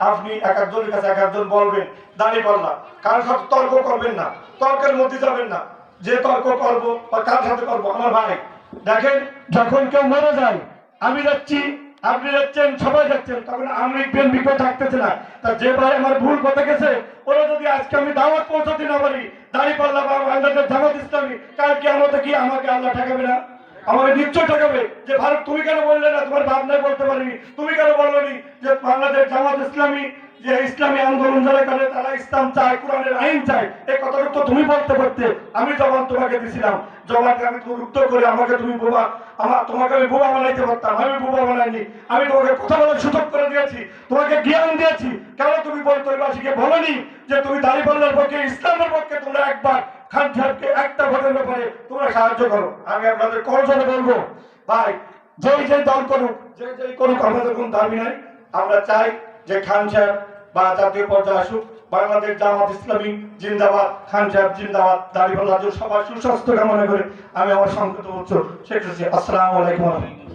আপনি এক একজনের কাছে এক একজন বলবেন, দাঁড়িয়ে পাল্লা কার সাথে তর্ক করবেন না, তর্কের মধ্যে যাবেন না। যে তর্ক করব বা কার সাথে করব, আমার ভাই। দেখেন, যখন কেউ মরে যায়, আমি যাচ্ছি, আপনি যাচ্ছেন, সবাই যাচ্ছেন, তখন আমি বিএনপি কেউ থাকতেছে না। তা যে ভাই আমার ভুল কথা গেছে, ওরা যদি আজকে আমি দাওয়াত পৌঁছাতে না পারি, দাঁড়িয়ে পাল্লা বা বাংলাদেশের জামাত ইসলামী, কাল কি আমাদের কি আমাকে আল্লাহ ঠেকাবে না? আমাকে নিশ্চয় ঠেকাবে। যে ভারত, তুমি কেন বললে না? তোমার ভাবনায় বলতে পারিনি। তুমি যে বাংলাদেশ জামাত ইসলামী, যে ইসলামী আন্দোলন যারা করে, তারা ইসলাম চায়, কোরআনের আইন চায়। এই কথাটা তো তুমি বলতে পারতে আমি জবান তোমাকে দিছিলাম। জবানকে আমি উত্তর করে আমাকে তুমি বোবা, আমার তোমাকে আমি বোবা বানাইতে পারতাম, আমি বোবা বানাইনি। আমি তোমাকে কথা বলার সুযোগ করে দিয়েছি, তোমাকে জ্ঞান দিয়েছি। কেন তুমি বলতোবাসীকে বলনি যে তুমি দাঁড়িপাল্লার পক্ষে, ইসলামের পক্ষে তোমরা একবার খান সাহেবকে একটা ভোটের ব্যাপারে তোমরা সাহায্য করো। আমি আপনাদের করজনে বলব, ভাই, যেই যেই দল করুক যে যেই করুক, আমাদের কোনো দাবি নাই। আমরা চাই যে খান সাহেব বা জাতীয় পর্যায়ে আসুক, বাংলাদেশ জামাত ইসলামী জিন্দাবাদ, খান সাহেব জিন্দাবাদ, দাঁড়িপাল্লা সবার সুস্বাস্থ্য কামনা করে আমি আমার সংকট বলছো শেখ আসসালামু আলাইকুম।